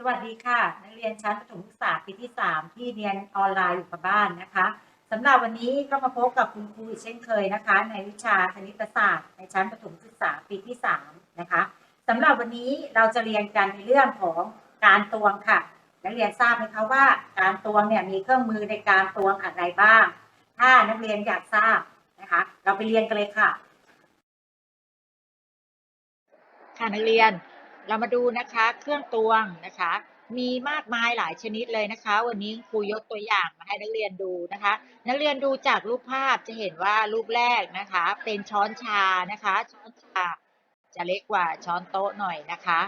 สวัสดีค่ะ นักเรียนชั้นประถมศึกษาปีที่ 3 ที่เรียนออนไลน์อยู่กับบ้านนะคะสำหรับวันนี้ก็มาพบกับคุณครูอีกเช่นเคยนะคะ ในวิชาคณิตศาสตร์ ในชั้นประถมศึกษาปีที่ 3 นะคะสำหรับวันนี้เราจะเรียนกันในเรื่องของการตวงค่ะ นักเรียนทราบไหมคะว่า การตวงเนี่ยมีเครื่องมือในการตวงอะไรบ้าง ถ้านักเรียนอยากทราบนะคะ เราไปเรียนกันเลยค่ะค่ะนักเรียน เรามาดูนะคะเครื่องตวงนะคะ มีมากมายหลายชนิดเลยนะคะ วันนี้ครูยกตัวอย่างมาให้นักเรียนดูนะคะ นักเรียนดูจากรูปภาพจะเห็นว่ารูปแรกนะคะ เป็นช้อนชานะคะ ช้อนชาจะเล็กกว่าช้อนโต๊ะหน่อยนะคะ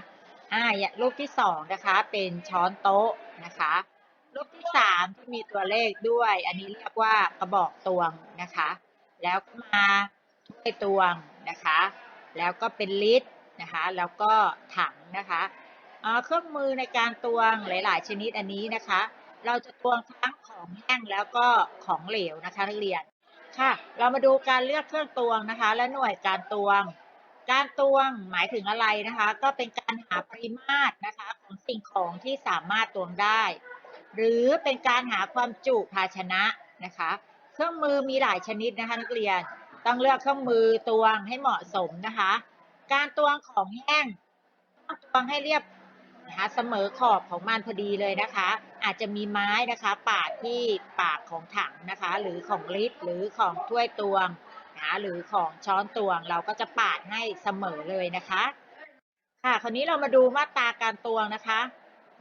อ่ารูปที่สองนะคะเป็นช้อนโต๊ะนะคะรูปที่สามที่มีตัวเลขด้วย อันนี้เรียกว่ากระบอกตวงนะคะ แล้วก็มาถ้วยตวงนะคะ แล้วก็เป็นลิตร นะคะ แล้วก็ถังนะคะเเครื่องมือในการตวงหลาย ๆ ชนิดอันนี้นะคะ เราจะตวงทั้งของแห้งแล้วก็ของเหลวนะคะนักเรียนค่ะ เรามาดูการเลือกเครื่องตวงนะคะ และหน่วยการตวง การตวงหมายถึงอะไรนะคะ ก็เป็นการหาปริมาตรนะคะของสิ่งของที่สามารถตวงได้ หรือเป็นการหาความจุภาชนะนะคะ เครื่องมือมีหลายชนิดนะคะนักเรียน ต้องเลือกเครื่องมือตวงให้เหมาะสมนะคะ การตวงของแห้งต้องตวงให้เรียบนะคะเสมอขอบของมันพอดีเลยนะคะ อาจจะมีไม้นะคะปาดที่ปากของถังนะคะ หรือของลิตรหรือของถ้วยตวงนะคะหรือของช้อนตวงเราก็จะปาดให้เสมอเลยนะคะ ค่ะคราวนี้เรามาดูมาตราการตวงนะคะ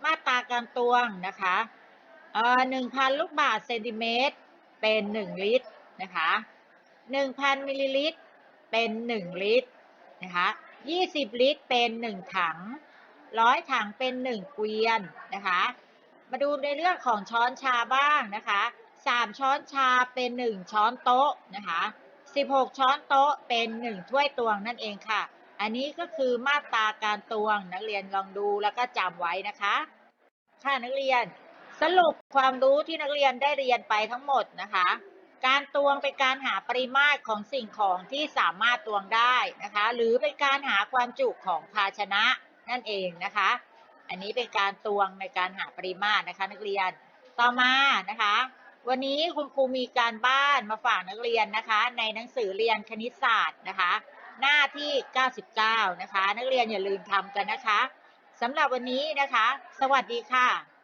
มาตราการตวงนะคะเอ่อหนึ่งพันลูกบาศก์เซนติเมตรเป็นหนึ่งลิตรนะคะหนึ่งพันมิลลิลิตรเป็นหนึ่งลิตร นะคะ20 ลิตรเป็น 1 ถังร้อยถังเป็น 1 เกวียนนะคะ มาดูในเรื่องของช้อนชาบ้างนะคะ 3 ช้อนชาเป็น 1 ช้อนโต๊ะนะคะ 16 ช้อนโต๊ะเป็น 1 ถ้วยตวงนั่นเองค่ะ อันนี้ก็คือมาตราการตวงนักเรียนลองดูแล้วก็จำไว้นะคะ ค่ะนักเรียนสรุปความรู้ที่นักเรียนได้เรียนไปทั้งหมดนะคะ การตวงเป็นการหาปริมาตรของสิ่งของที่สามารถตวงได้นะคะ หรือเป็นการหาความจุของภาชนะนั่นเองนะคะ อันนี้เป็นการตวงในการหาปริมาตรนะคะ นักเรียนต่อมานะคะ วันนี้คุณครูมีการบ้านมาฝากนักเรียนนะคะ ในหนังสือเรียนคณิตศาสตร์นะคะ หน้าที่ 99 นะคะ นักเรียนอย่าลืมทำกันนะคะสำหรับวันนี้นะคะ สวัสดีค่ะ